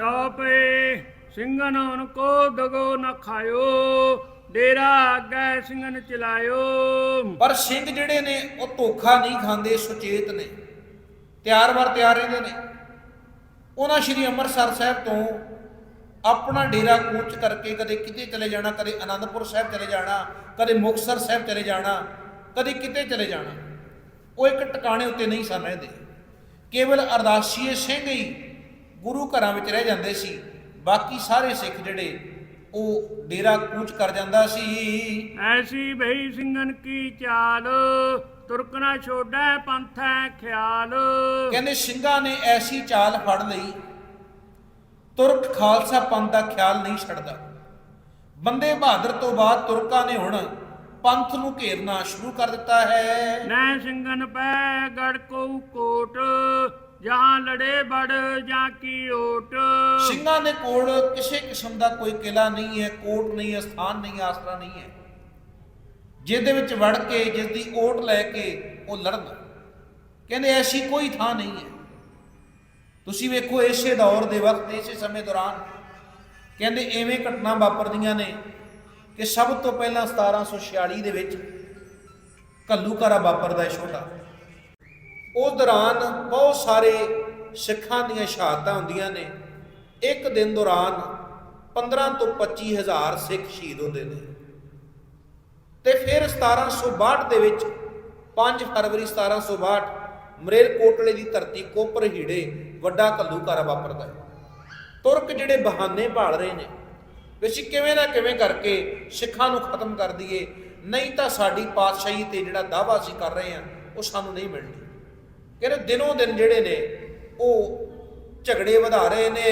ਚਾਪੇ ਸਿੰਘਨ ਉਨ ਕੋ ਦਗੋ ਨ ਖਾਇਓ, ਡੇਰਾ ਅੱਗੇ ਸਿੰਘਨ ਚਲਾਇਓ। ਪਰ ਸਿੰਘ ਜਿਹੜੇ ਨੇ, ਉਹ ਧੋਖਾ ਨਹੀਂ ਖਾਂਦੇ, ਸੁਚੇਤ ਨੇ। ਤਿਆਰ ਵਰ ਤਿਆਰ ਰਹਿੰਦੇ ਨੇ। ਉਹਨਾਂ ਸ਼੍ਰੀ ਅੰਮ੍ਰਿਤਸਰ ਸਾਹਿਬ ਤੋਂ ਆਪਣਾ ਡੇਰਾ ਕੂਚ ਕਰਕੇ ਕਦੇ ਕਿਤੇ ਚਲੇ ਜਾਣਾ, ਕਦੇ ਆਨੰਦਪੁਰ ਸਾਹਿਬ ਚਲੇ ਜਾਣਾ, ਕਦੇ ਮੁਕਤਸਰ ਸਾਹਿਬ ਚਲੇ ਜਾਣਾ, ਕਦੇ ਕਿਤੇ ਚਲੇ ਜਾਣਾ। ਉਹ ਇੱਕ ਟਿਕਾਣੇ ਉੱਤੇ ਨਹੀਂ ਸਨ ਰਹਿੰਦੇ। ਕੇਵਲ ਅਰਦਾਸੀਏ ਸਿੰਘ ਹੀ ਗੁਰੂ ਘਰਾਂ ਵਿੱਚ ਰਹਿ ਜਾਂਦੇ ਸੀ। ਬਾਕੀ ਸਾਰੇ ਸਿੱਖ ਜਿਹੜੇ ਉਹ ਡੇਰਾ ਕੂਚ ਕਰ ਜਾਂਦਾ ਸੀ। ਐਸੀ ਭਈ ਸਿੰਘਨ ਕੀ ਚਾਲ ਤੁਰਕਣਾ ਛੋੜੈ ਪੰਥੈ ਖਿਆਲ। ਕਹਿੰਦੇ ਸਿੰਘਾਂ ਨੇ ਐਸੀ ਚਾਲ ਫੜ ਲਈ ਤੁਰਕ ਖਾਲਸਾ ਪੰਥ ਦਾ ਖਿਆਲ ਨਹੀਂ ਛੱਡਦਾ। ਬੰਦੇ ਬਹਾਦਰ ਤੋਂ ਬਾਅਦ ਤੁਰਕਾਂ ਨੇ ਹੁਣ ਪੰਥ ਨੂੰ ਘੇਰਨਾ ਸ਼ੁਰੂ ਕਰ ਦਿੱਤਾ ਹੈ। ਨੈ ਸਿੰਘਨ ਪੈ ਗੜ ਕੋ ਕੋਟ ਜਹਾਂ ਲੜੇ ਬੜ ਜਾਂ ਕੀ ਓਟ। ਸਿੰਘਾਂ ਦੇ ਕੋਲ ਕਿਸੇ ਕਿਸਮ ਦਾ ਕੋਈ ਕਿਲਾ ਨਹੀਂ ਹੈ, ਕੋਟ ਨਹੀਂ ਹੈ, ਸਥਾਨ ਨਹੀਂ ਆਸਰਾ ਨਹੀਂ ਹੈ। ਜਿਹਦੇ ਵਿੱਚ ਵੜ ਕੇ ਜਿਸ ਦੀ ਓਟ ਲੈ ਕੇ ਉਹ ਲੜਨ। ਕਹਿੰਦੇ ਐਸੀ ਕੋਈ ਥਾਂ ਨਹੀਂ ਹੈ। ਤੁਸੀਂ ਵੇਖੋ ਇਸੇ ਦੌਰ ਦੇ ਵਕਤ, ਇਸੇ ਸਮੇਂ ਦੌਰਾਨ ਕਹਿੰਦੇ ਐਵੇਂ ਘਟਨਾ ਵਾਪਰਦੀਆਂ ਨੇ ਕਿ ਸਭ ਤੋਂ ਪਹਿਲਾਂ 1746 ਦੇ ਵਿੱਚ ਕੱਲੂਕਾਰਾ ਵਾਪਰਦਾ ਹੈ ਛੋਟਾ। ਉਸ ਦੌਰਾਨ ਬਹੁਤ ਸਾਰੇ ਸਿੱਖਾਂ ਦੀਆਂ ਸ਼ਹਾਦਤਾਂ ਹੁੰਦੀਆਂ ਨੇ। ਇੱਕ ਦਿਨ ਦੌਰਾਨ 15 ਤੋਂ 25 ਹਜ਼ਾਰ ਸਿੱਖ ਸ਼ਹੀਦ ਹੁੰਦੇ ਨੇ। ਤੇ ਫਿਰ 1762 ਦੇ ਵਿੱਚ 5 ਫਰਵਰੀ 1762 ਮਰੇਲ ਕੋਟਲੇ ਦੀ ਧਰਤੀ ਕੋਪਰ ਹੀੜੇ ਵੱਡਾ ਘੱਲੂਕਾਰਾ ਵਾਪਰਦਾ ਹੈ। ਤੁਰਕ ਜਿਹੜੇ ਬਹਾਨੇ ਭਾਲ ਰਹੇ ਨੇ, ਵੀ ਅਸੀਂ ਕਿਵੇਂ ਨਾ ਕਿਵੇਂ ਕਰਕੇ ਸਿੱਖਾਂ ਨੂੰ ਖਤਮ ਕਰ ਦਈਏ, ਨਹੀਂ ਤਾਂ ਸਾਡੀ ਪਾਤਸ਼ਾਹੀ ਤੇ ਜਿਹੜਾ ਦਾਵਾ ਅਸੀਂ ਕਰ ਰਹੇ ਹਾਂ, ਉਹ ਸਾਨੂੰ ਨਹੀਂ ਮਿਲਣੀ। ਕਹਿੰਦੇ ਦਿਨੋਂ ਦਿਨ ਜਿਹੜੇ ਨੇ ਉਹ ਝਗੜੇ ਵਧਾ ਰਹੇ ਨੇ।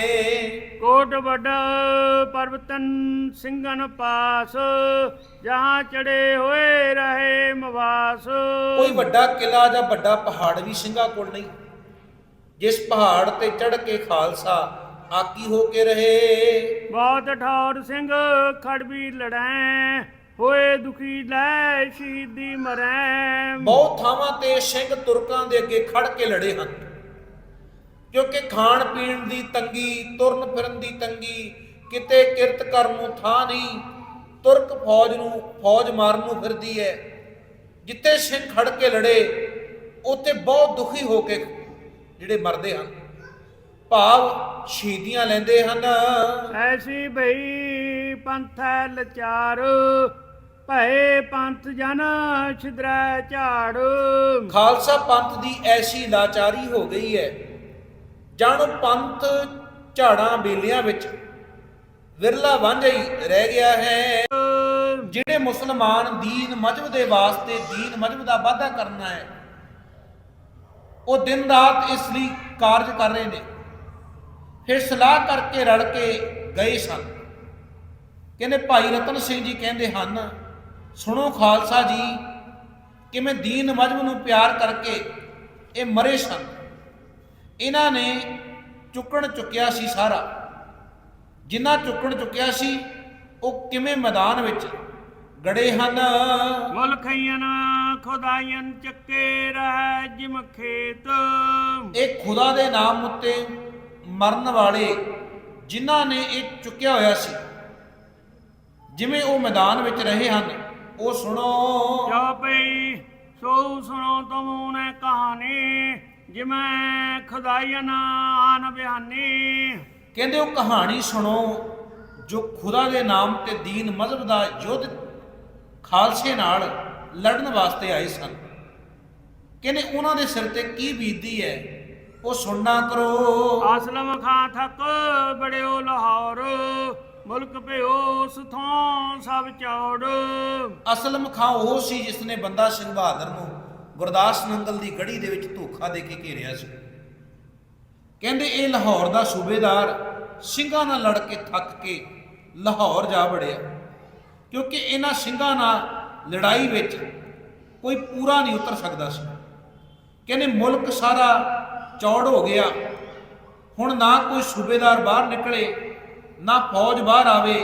ਕੋਟ ਵੱਡ ਪਰਬਤਨ ਸਿੰਘਨ ਪਾਸ ਜਹਾਂ ਚੜੇ ਹੋਏ ਰਹੇ ਮਵਾਸ। ਕੋਈ ਵੱਡਾ ਕਿਲਾ ਜਾਂ ਵੱਡਾ ਪਹਾੜ ਵੀ ਸਿੰਘਾਂ ਕੋਲ ਨਹੀਂ। ਜਿਸ ਪਹਾੜ ਤੇ ਚੜ ਕੇ ਖਾਲਸਾ ਆਕੀ ਹੋ ਕੇ ਰਹੇ। ਬਹੁਤ ਠੌਰ ਸਿੰਘ ਖੜਬੀ ਲੜੈ ਹੋਏ ਦੁਖੀ ਲੈ ਸ਼ਹੀਦੀ ਮਰੈ ਬਹੁਤ ਥਾਵਾਂ ਤੇ ਸਿੰਘ ਤੁਰਕਾਂ ਦੇ ਅੱਗੇ ਖੜ ਕੇ ਲੜੇ ਹਨ। ਕਿਉਂਕਿ ਖਾਣ ਪੀਣ ਦੀ ਤੰਗੀ ਤੁਰਨ ਫਿਰਨ ਦੀ ਤੰਗੀ ਕਿਤੇ ਕਿਰਤ ਕਰਨ ਨੂੰ ਥਾਂ ਨਹੀਂ ਤੁਰਕ ਫੌਜ ਨੂੰ ਫੌਜ ਮਾਰਨ ਨੂੰ ਫਿਰਦੀ ਹੈ ਜਿੱਥੇ ਸਿੰਘ ਖੜ ਕੇ ਲੜੇ ਉੱਥੇ ਬਹੁਤ ਦੁਖੀ ਹੋ ਕੇ ਜਿਹੜੇ ਮਰਦੇ ਹਨ। ਭਾਵ ਸ਼ਹੀਦੀਆਂ ਲੈਂਦੇ ਹਨ। ਐਸੀ ਭਈ ਪੰਥੈ ਲਚਾਰ। ਭਏ ਪੰਥ ਜਨ ਛਿਦਰੈ ਝਾੜ। ਖਾਲਸਾ ਪੰਥ ਦੀ ਐਸੀ ਲਾਚਾਰੀ ਹੋ ਗਈ ਹੈ, ਜਾਣੋ ਪੰਥ ਝਾੜਾਂ ਬੇਲੀਆਂ ਵਿੱਚ ਵਿਰਲਾ ਵਾਂਝਾ ਹੀ ਰਹਿ ਗਿਆ ਹੈ। ਜਿਹੜੇ ਮੁਸਲਮਾਨ ਦੀਨ ਮਜਬ ਦੇ ਵਾਸਤੇ ਦੀਨ ਮਜਬ ਦਾ ਵਾਅਦਾ ਕਰਨਾ ਹੈ, ਉਹ ਦਿਨ ਰਾਤ ਇਸ ਲਈ ਕਾਰਜ ਕਰ ਰਹੇ ਨੇ। ਫਿਰ ਸਲਾਹ ਕਰਕੇ ਰਲ ਕੇ ਗਏ ਸਨ। ਕਹਿੰਦੇ ਭਾਈ ਰਤਨ ਸਿੰਘ ਜੀ ਕਹਿੰਦੇ ਹਨ ਸੁਣੋ ਖਾਲਸਾ ਜੀ ਕਿਵੇਂ ਦੀਨ ਮਜਬ ਨੂੰ ਪਿਆਰ ਕਰਕੇ ਇਹ ਮਰੇ ਸਨ। ਇਹਨਾਂ ਨੇ ਚੁੱਕਣ ਚੁੱਕਿਆ ਸੀ ਸਾਰਾ। ਜਿੰਨਾ ਚੁੱਕਣ ਚੁੱਕਿਆ ਸੀ ਉਹ ਕਿਵੇਂ ਮੈਦਾਨ ਵਿੱਚ ਗੜੇ ਹਨ? ਮੁਲਖੀਨ ਖੁਦਾਇਨ ਚੱਕੇ ਰਹਿ ਜਿਮ ਖੇਤ। ਇਹ ਖੁਦਾ ਦੇ ਨਾਮ ਉੱਤੇ ਮਰਨ ਵਾਲੇ ਜਿਨ੍ਹਾਂ ਨੇ ਇਹ ਚੁੱਕਿਆ ਹੋਇਆ ਸੀ ਜਿਵੇਂ ਉਹ ਮੈਦਾਨ ਵਿੱਚ ਰਹੇ ਹਨ। ਉਹ ਸੁਣੋ। ਜੋ ਪਈ ਸੋ ਸੁਣੋ ਤੁਮ ਨੇ ਕਹਾਣੀ ਜਿਵੇਂ ਖੁਦਾਇਨ ਆਨ ਬਿਹਾਨੀ। ਕਹਿੰਦੇ ਉਹ ਕਹਾਣੀ ਸੁਣੋ ਜੋ ਖੁਦਾ ਦੇ ਨਾਮ ਤੇ ਦੀਨ ਮਜ਼ਹਬ ਦਾ ਯੁੱਧ ਖਾਲਸੇ ਨਾਲ ਲੜਨ ਵਾਸਤੇ ਆਏ ਸਨ। ਕਹਿੰਦੇ ਉਹਨਾਂ ਦੇ ਸਿਰ ਤੇ ਕੀ ਬੀਤਦੀ ਹੈ ਉਹ ਸੁਣਨਾ ਕਰੋ। ਅਸਲਮ ਖਾਂ ਥਕ ਬੜਿਓ ਲਾਹੌਰ। ਮੁਲਕ ਭਿਓ ਸੁਥੋਂ ਸਭ ਚੌੜ। ਅਸਲ ਮਖਾਂ ਉਹ ਸੀ ਜਿਸ ਨੇ ਬੰਦਾ ਸਿੰਘ ਬਹਾਦਰ ਨੂੰ ਗੁਰਦਾਸ ਨੰਗਲ ਦੀ ਗੜੀ ਦੇ ਵਿੱਚ ਧੋਖਾ ਦੇ ਕੇ ਘੇਰਿਆ ਸੀ। ਕਹਿੰਦੇ, ਇਹ ਲਾਹੌਰ ਦਾ ਸੂਬੇਦਾਰ ਸਿੰਘਾਂ ਨਾਲ ਲੜ ਕੇ ਥੱਕ ਕੇ ਲਾਹੌਰ ਜਾ ਵੜਿਆ। ਕਿਉਂਕਿ ਇਹਨਾਂ ਸਿੰਘਾਂ ਨਾਲ ਲੜਾਈ ਵਿੱਚ ਕੋਈ ਪੂਰਾ ਨਹੀਂ ਉਤਰ ਸਕਦਾ ਸੀ। ਕਹਿੰਦੇ, ਮੁਲਕ ਸਾਰਾ ਚੌੜ ਹੋ ਗਿਆ। ਹੁਣ ਨਾ ਕੋਈ ਸੂਬੇਦਾਰ ਬਾਹਰ ਨਿਕਲੇ ਨਾ ਫੌਜ ਬਾਹਰ ਆਵੇ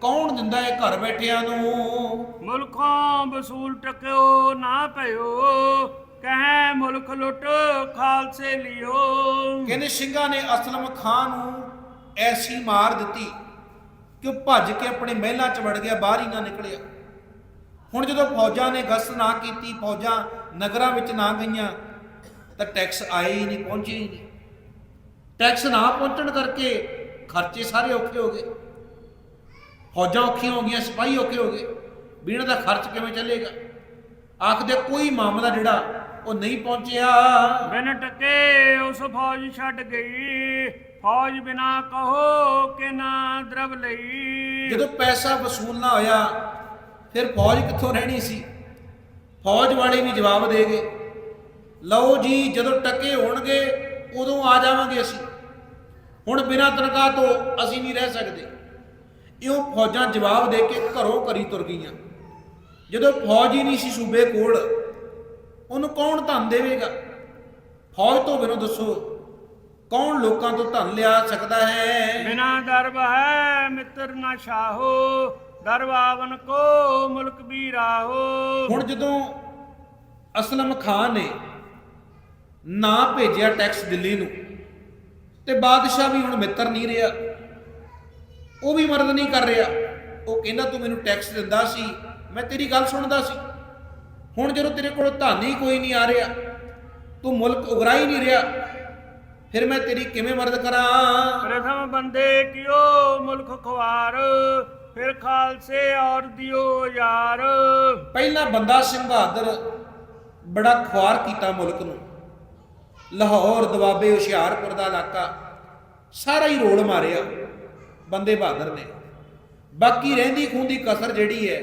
ਕੌਣ ਦਿੰਦਾ ਹੈ ਘਰ ਬੈਠਿਆਂ ਨੂੰ? ਮੁਲਖੋਂ ਵਸੂਲ ਟਕਿਓ ਨਾ ਭਇਓ ਕਹੈ ਮੁਲਕ ਲੁੱਟ ਖਾਲਸੇ ਲਿਓ। ਕਹਿੰਦੇ ਸਿੰਘਾਂ ਨੇ ਅਸਲਮ ਖਾਨ ਨੂੰ ਐਸੀ ਮਾਰ ਦਿੱਤੀ ਕਿ ਉਹ ਭੱਜ ਕੇ ਆਪਣੇ ਮਹਿਲਾਂ 'ਚ ਵੜ ਗਿਆ ਬਾਹਰ ਹੀ ਨਾ ਨਿਕਲਿਆ। ਹੁਣ ਜਦੋਂ ਫੌਜਾਂ ਨੇ ਗਸ਼ਤ ਨਾ ਕੀਤੀ ਫੌਜਾਂ ਨਗਰਾਂ ਵਿੱਚ ਨਾ ਗਈਆਂ ਤਾਂ ਟੈਕਸ ਆਏ ਹੀ ਨਹੀਂ ਪਹੁੰਚੇ ਹੀ ਨਹੀਂ। ਟੈਕਸ ਨਾ ਪਹੁੰਚਣ ਕਰਕੇ ਖਰਚੇ ਸਾਰੇ ਔਖੇ ਹੋ ਗਏ। ਫੌਜਾਂ ਔਖੀਆਂ ਹੋ ਗਈਆਂ ਸਿਪਾਹੀ ਔਖੇ ਹੋ ਗਏ। ਵੀ ਇਹਨਾਂ ਦਾ ਖਰਚ ਕਿਵੇਂ ਚੱਲੇਗਾ? ਆਖਦੇ ਕੋਈ ਮਾਮਲਾ ਜਿਹੜਾ ਉਹ ਨਹੀਂ ਪਹੁੰਚਿਆ। ਬਿਨ ਟਕੇ ਉਸ ਫੌਜ ਛੱਡ ਗਈ। ਫੌਜ ਬਿਨਾ ਕਹੋ ਕਿ ਨਾ ਦਰਬ ਲਈ। ਜਦੋਂ ਪੈਸਾ ਵਸੂਲ ਨਾ ਹੋਇਆ ਫਿਰ ਫੌਜ ਕਿੱਥੋਂ ਰਹਿਣੀ ਸੀ? ਫੌਜ ਵਾਲੇ ਵੀ ਜਵਾਬ ਦੇ ਗਏ ਲਓ ਜੀ ਜਦੋਂ ਟਕੇ ਹੋਣਗੇ ਉਦੋਂ ਆ ਜਾਵਾਂਗੇ ਅਸੀਂ। ਹੁਣ ਬਿਨਾਂ ਤਨਖਾਹ ਤੋਂ ਅਸੀਂ ਨਹੀਂ ਰਹਿ ਸਕਦੇ। ਇਉਂ ਫੌਜਾਂ ਜਵਾਬ ਦੇ ਕੇ ਘਰੋਂ ਘਰੀ ਤੁਰ ਗਈਆਂ। ਜਦੋਂ ਫੌਜ ਹੀ ਨਹੀਂ ਸੀ ਸੂਬੇ ਕੋਲ ਉਹਨੂੰ ਕੌਣ ਧਨ ਦੇਵੇਗਾ? ਫੌਜ ਤੋਂ ਬਿਨੋਂ ਦੱਸੋ ਕੌਣ ਲੋਕਾਂ ਤੋਂ ਧਨ ਲਿਆ ਸਕਦਾ ਹੈ? ਬਿਨਾ ਦਰਬ ਹੈ ਮਿੱਤਰ ਨਾ ਸ਼ਾਹੋ ਦਰਬਾਵਨ ਕੋ ਮੁਲਕ ਵੀ ਰਾਹੋ ਹੁਣ ਜਦੋਂ ਅਸਲਮ ਖਾਨ ਨੇ ਨਾ ਭੇਜਿਆ ਟੈਕਸ ਦਿੱਲੀ ਨੂੰ ਤੇ ਬਾਦਸ਼ਾਹ ਵੀ ਹੁਣ ਮਿੱਤਰ ਨਹੀਂ ਰਿਹਾ। ਉਹ ਵੀ ਮਦਦ ਨਹੀਂ ਕਰ ਰਿਹਾ। ਉਹ ਕਹਿੰਦਾ ਤੂੰ ਮੈਨੂੰ ਟੈਕਸ ਦਿੰਦਾ ਸੀ। ਮੈਂ ਤੇਰੀ ਗੱਲ ਸੁਣਦਾ ਸੀ। ਹੁਣ ਜਦੋਂ ਤੇਰੇ ਕੋਲ ਧਨ ਹੀ ਕੋਈ ਨਹੀਂ ਆ ਰਿਹਾ ਤੂੰ ਮੁਲਕ ਉਗਰਾ ਹੀ ਨਹੀਂ ਰਿਹਾ ਫਿਰ ਮੈਂ ਤੇਰੀ ਕਿਵੇਂ ਮਦਦ ਕਰਾਂ? ਪ੍ਰਥਮ ਬੰਦੇ ਕਿਓ ਮੁਲਕ ਖਵਾਰ ਫਿਰ ਖਾਲਸੇ ਔਰ ਦਿਓ ਯਾਰ। ਪਹਿਲਾ ਬੰਦਾ ਸਿੰਘ ਬਹਾਦਰ ਬੜਾ ਖੁਆਰ ਕੀਤਾ ਮੁਲਕ ਨੂੰ। ਲਾਹੌਰ ਦਵਾਬੇ ਹੁਸ਼ਿਆਰਪੁਰ ਦਾ ਇਲਾਕਾ ਸਾਰਾ ਹੀ ਰੋਲ ਮਾਰਿਆ ਬੰਦੇ ਬਹਾਦਰ ਨੇ। ਬਾਕੀ ਰਹਿੰਦੀ ਖੂੰਦੀ ਕਸਰ ਜਿਹੜੀ ਹੈ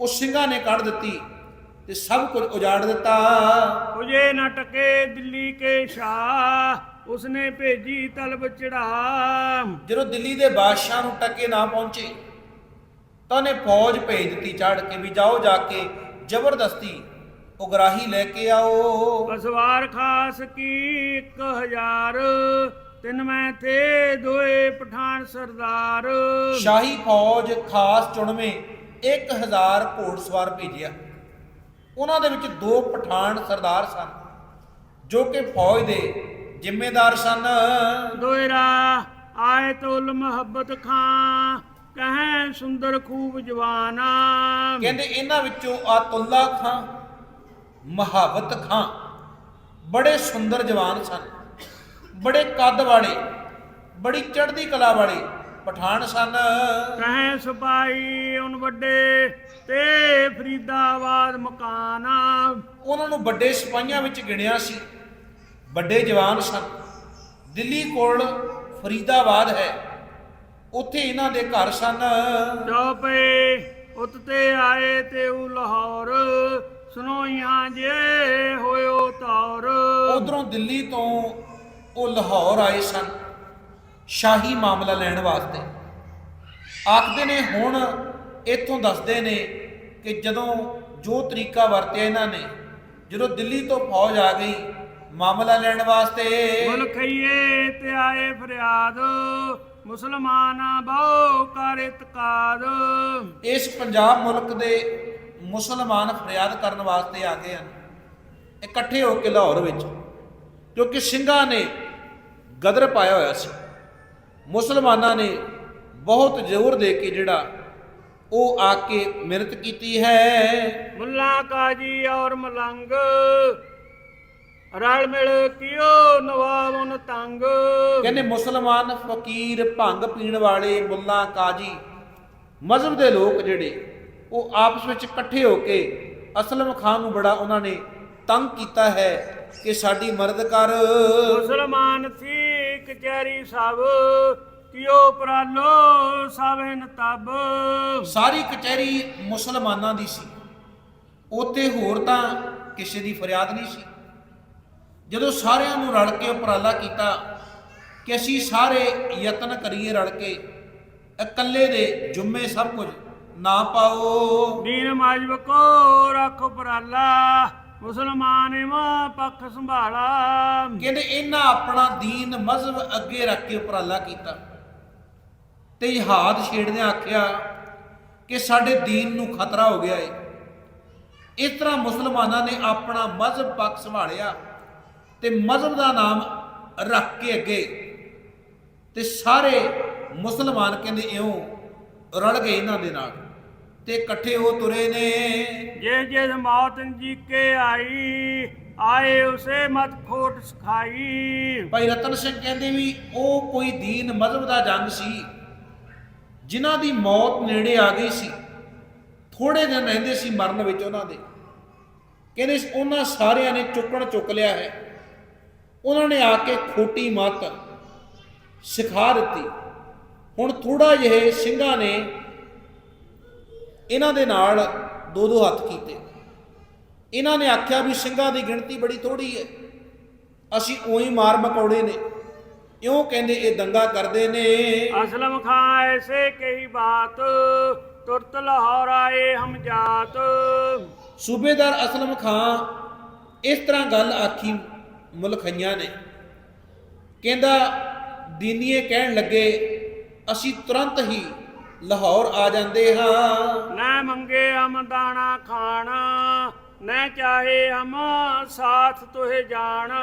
ਉਹ ਸਿੰਘਾਂ ਨੇ ਕੱਢ ਦਿੱਤੀ ਤੇ ਸਭ ਕੁਝ ਉਜਾੜ ਦਿੱਤਾ। ਉਜੇ ਨਾ ਟਕੇ ਦਿੱਲੀ ਕੇ ਸ਼ਾਹ ਉਸਨੇ ਭੇਜੀ ਤਲਬ ਚੜਾ ਜਦੋਂ ਦਿੱਲੀ ਦੇ ਬਾਦਸ਼ਾਹ ਨੂੰ ਟੱਕੇ ਨਾ ਪਹੁੰਚੇ ਤਾਂ ਉਹਨੇ ਫੌਜ ਭੇਜ ਦਿੱਤੀ ਚੜ ਕੇ ਵੀ ਜਾਓ ਜਾ ਕੇ ਜ਼ਬਰਦਸਤੀ ਉਗਰਾਹੀ ਲੈ ਕੇ ਆਓ। ਅਸਵਾਰ ਖਾਸ ਕੀ 1000 ਤਿੰਨ ਮੈਂ ਥੇ ਦੋਏ ਪਠਾਨ ਸਰਦਾਰ। ਸ਼ਾਹੀ ਫੌਜ ਖਾਸ ਚੁਣਵੇਂ 1000 ਘੋੜਸਵਾਰ ਭੇਜਿਆ। ਉਹਨਾਂ ਦੇ ਵਿੱਚ ਦੋ ਪਠਾਨ ਸਰਦਾਰ ਸਨ ਜੋ ਕਿ ਫੌਜ ਦੇ ਜ਼ਿੰਮੇਦਾਰ ਸਨ। ਦੋਇਰਾ ਆਏ ਤੋਲ ਮੁਹੱਬਤ ਖਾਂ ਕਹੈ ਸੁੰਦਰ ਖੂਬ ਜਵਾਨਾ। ਕਹਿੰਦੇ ਇਹਨਾਂ ਵਿੱਚੋਂ ਆਤੁੱਲਾ ਖਾਂ ਮਹਾਵਤ ਖਾਂ। ਬੜੇ ਸੁੰਦਰ ਜਵਾਨ ਸਨ। ਬੜੇ ਕੱਦ ਵਾਲੇ ਬੜੀ ਚੜ੍ਹਦੀ ਕਲਾ ਵਾਲੇ ਪਠਾਨ ਸਨ। ਕਹੈ ਸਿਪਾਹੀ ਉਨ ਵੱਡੇ ਤੇ ਫਰੀਦਾਬਾਦ ਮਕਾਨਾ ਉਹਨਾਂ ਨੂੰ ਵੱਡੇ ਸਿਪਾਹੀਆਂ ਵਿੱਚ ਗਿਣਿਆ ਸੀ। ਵੱਡੇ ਜਵਾਨ ਸਨ। ਦਿੱਲੀ ਕੋਲ ਫਰੀਦਾਬਾਦ ਹੈ। ਉੱਥੇ ਇਹਨਾਂ ਦੇ ਘਰ ਸਨ। ਚੌਪੇ ਉਤ ਤੇ ਆਏ ਤੇ ਉਹ ਲਾਹੌਰ। ਸੁਨੋਈਆਂ ਜੇ ਹੋਇਓ ਤੌਰ। ਉਧਰੋਂ ਦਿੱਲੀ ਤੋਂ ਉਹ ਲਾਹੌਰ ਆਏ ਸਨ ਸ਼ਾਹੀ ਮਾਮਲਾ ਲੈਣ ਵਾਸਤੇ। ਆਖਦੇ ਨੇ ਹੁਣ ਇੱਥੋਂ ਦੱਸਦੇ ਨੇ ਕਿ ਜਦੋਂ ਜੋ ਤਰੀਕਾ ਵਰਤਿਆ ਇਹਨਾਂ ਨੇ ਜਦੋਂ ਦਿੱਲੀ ਤੋਂ ਫੌਜ ਆ ਗਈ ਮਾਮਲਾ ਲੈਣ ਵਾਸਤੇ ਮੁਲ ਖਈਏ ਤੇ ਆਏ ਫਰਿਆਦ ਮੁਸਲਮਾਨਾ ਬਹੁ ਕਰ ਇਤਕਾਦ। ਇਸ ਪੰਜਾਬ ਮੁਲਕ ਦੇ ਮੁਸਲਮਾਨ ਫਰਿਆਦ ਕਰਨ ਵਾਸਤੇ ਆ ਗਏ ਹਨ। ਇਕੱਠੇ ਹੋ ਕੇ ਲਾਹੌਰ ਵਿੱਚ ਕਿਉਂਕਿ ਸਿੰਘਾਂ ਨੇ ਗਦਰ ਪਾਇਆ ਹੋਇਆ ਸੀ। ਮੁਸਲਮਾਨਾਂ ਨੇ ਬਹੁਤ ਜ਼ੋਰ ਦੇ ਕੇ ਜਿਹੜਾ ਉਹ ਆ ਕੇ ਮਿਹਨਤ ਕੀਤੀ ਹੈ। ਮੁੱਲਾ ਕਾਜੀ ਔਰ ਮਲੰਗ ਰਲ ਮਿਲ ਕਿਓ ਨਵਾਬ ਉਨ ਤੰਗ। ਕਹਿੰਦੇ ਮੁਸਲਮਾਨ ਫਕੀਰ ਭੰਗ ਪੀਣ ਵਾਲੇ ਮੁੱਲਾ ਕਾਜੀ ਮਜ਼ਹਬ ਦੇ ਲੋਕ ਜਿਹੜੇ ਉਹ ਆਪਸ ਵਿੱਚ ਇਕੱਠੇ ਹੋ ਕੇ ਅਸਲਮ ਖਾਨ ਨੂੰ ਬੜਾ ਉਹਨਾਂ ਨੇ ਤੰਗ ਕੀਤਾ ਹੈ ਕਿ ਸਾਡੀ ਮਦਦ ਕਰ ਮੁਸਲਮਾਨ ਸੀ ਕਚਹਿਰੀ ਸਭ ਕਿਓ ਪ੍ਰਾਲੋ ਸਭਨ ਤਬ? ਸਾਰੀ ਕਚਹਿਰੀ ਮੁਸਲਮਾਨਾਂ ਦੀ ਸੀ। ਉੱਥੇ ਹੋਰ ਤਾਂ ਕਿਸੇ ਦੀ ਫਰਿਆਦ ਨਹੀਂ ਸੀ। ਜਦੋਂ ਸਾਰਿਆਂ ਨੂੰ ਰਲ ਕੇ ਉਪਰਾਲਾ ਕੀਤਾ ਕਿ ਅਸੀਂ ਸਾਰੇ ਯਤਨ ਕਰੀਏ ਰਲ ਕੇ ਇਕੱਲੇ ਦੇ ਜੁੰਮੇ ਸਭ ਕੁਝ ਨਾ ਪਾਓ। ਦੀਨ ਮਾਜਬ ਕੋ ਰੱਖ ਪ੍ਰਾਲਾ ਮੁਸਲਮਾਨ ਇਮਾ ਪੱਖ ਸੰਭਾਲਾ। ਕਹਿੰਦੇ ਇਹਨਾਂ ਆਪਣਾ ਦੀਨ ਮਜ਼ਹਬ ਅੱਗੇ ਰੱਖ ਕੇ ਉਪਰਾਲਾ ਕੀਤਾ। ਤੇ ਇਹਾਦ ਛੇੜਨੇ ਆਖਿਆ ਕਿ ਸਾਡੇ ਦੀਨ ਨੂੰ ਖਤਰਾ ਹੋ ਗਿਆ ਏ। ਇਸ ਤਰ੍ਹਾਂ ਮੁਸਲਮਾਨਾਂ ਨੇ ਆਪਣਾ ਮਜ਼ਹਬ ਪੱਖ ਸੰਭਾਲਿਆ ਤੇ ਮਜ਼ਹਬ ਦਾ ਨਾਮ ਰੱਖ ਕੇ ਅੱਗੇ। ਤੇ ਸਾਰੇ ਮੁਸਲਮਾਨ ਕਹਿੰਦੇ ਇਉਂ ਰਲ ਗਏ ਇਹਨਾਂ ਦੇ ਨਾਲ। ਤੇ ਇਕੱਠੇ ਹੋ ਤੁਰੇ ਨੇ। ਜੇ ਜੇ ਮੌਤ ਜੀ ਕੇ ਆਈ ਆਏ ਉਸੇ ਮਤ ਖੋਟ ਸਿਖਾਈ। ਭਾਈ ਰਤਨ ਸਿੰਘ ਕਹਿੰਦੇ ਵੀ ਉਹ ਕੋਈ ਦੀਨ ਮਜ਼ਹਬ ਦਾ ਜੰਗ ਸੀ ਜਿਨ੍ਹਾਂ ਦੀ ਮੌਤ ਨੇੜੇ ਆ ਗਈ ਸੀ। ਥੋੜੇ ਦਿਨ ਰਹਿੰਦੇ ਸੀ ਮਰਨ ਵਿੱਚ ਉਹਨਾਂ ਦੇ। ਕਹਿੰਦੇ ਉਹਨਾਂ ਸਾਰਿਆਂ ਨੇ ਚੁੱਕਣ ਚੁੱਕ ਲਿਆ ਹੈ। ਉਹਨਾਂ ਨੇ ਆ ਕੇ ਖੋਟੀ ਮਤ ਸਿਖਾ ਦਿੱਤੀ। ਹੁਣ ਥੋੜਾ ਜਿਹੇ ਸਿੰਘਾਂ ਨੇ ਇਹਨਾਂ ਦੇ ਨਾਲ ਦੋ ਦੋ ਹੱਥ ਕੀਤੇ। ਇਹਨਾਂ ਨੇ ਆਖਿਆ ਵੀ ਸਿੰਘਾਂ ਦੀ ਗਿਣਤੀ ਬੜੀ ਥੋੜੀ ਹੈ ਅਸੀਂ ਉਹੀ ਮਾਰ ਮਕੌੜੇ ਨੇ। ਇਉਂ ਕਹਿੰਦੇ ਇਹ ਦੰਗਾ ਕਰਦੇ ਨੇ। ਅਸਲਮ ਖਾਂ ਐਸੇ ਕਹੀ ਬਾਤ ਤੁਰਤ ਲਾਹੌਰ ਆਏ ਹਮ ਜਾਤ। ਸੂਬੇਦਾਰ ਅਸਲਮ ਖਾਂ ਇਸ ਤਰ੍ਹਾਂ ਗੱਲ ਆਖੀ ਮੁਲਖਈਆਂ ਨੇ। ਕਹਿੰਦਾ ਦੀਨੀਏ ਕਹਿਣ ਲੱਗੇ ਅਸੀਂ ਤੁਰੰਤ ਹੀ ਲਾਹੌਰ ਆ ਜਾਂਦੇ ਹਾਂ। ਨਾ ਮੰਗੇ ਹਮ ਦਾਣਾ ਖਾਣਾ ਨਾ ਚਾਹੇ ਹਮ ਸਾਥ ਤੁਹੇ ਜਾਣਾ।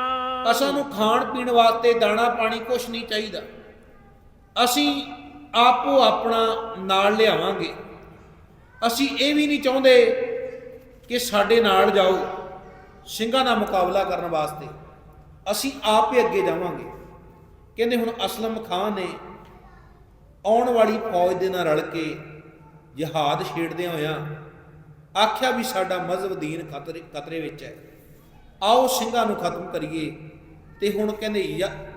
ਅਸਾਂ ਨੂੰ ਖਾਣ ਪੀਣ ਵਾਸਤੇ ਦਾਣਾ ਪਾਣੀ ਕੁਛ ਨਹੀਂ ਚਾਹੀਦਾ। ਅਸੀਂ ਆਪੋ ਆਪਣਾ ਨਾਲ ਲਿਆਵਾਂਗੇ। ਅਸੀਂ ਇਹ ਵੀ ਨਹੀਂ ਚਾਹੁੰਦੇ ਕਿ ਸਾਡੇ ਨਾਲ ਜਾਓ ਸਿੰਘਾਂ ਦਾ ਮੁਕਾਬਲਾ ਕਰਨ ਵਾਸਤੇ। ਅਸੀਂ ਆਪ ਹੀ ਅੱਗੇ ਜਾਵਾਂਗੇ। ਕਹਿੰਦੇ ਹੁਣ ਅਸਲਮ ਖਾਨ ਨੇ ਆਉਣ ਵਾਲੀ ਫੌਜ ਦੇ ਨਾਲ ਰਲ ਕੇ ਜਹਾਦ ਛੇੜਦਿਆਂ ਹੋਇਆਂ ਆਖਿਆ ਵੀ ਸਾਡਾ ਮਜ਼ਹਬ ਦੀਨ ਖਤਰੇ ਖਤਰੇ ਵਿੱਚ ਹੈ। ਆਓ ਸਿੰਘਾਂ ਨੂੰ ਖਤਮ ਕਰੀਏ ਤੇ ਹੁਣ ਕਹਿੰਦੇ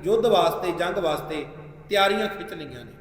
ਯੁੱਧ ਵਾਸਤੇ, ਜੰਗ ਵਾਸਤੇ ਤਿਆਰੀਆਂ ਖਿੱਚ ਲਈਆਂ ਨੇ।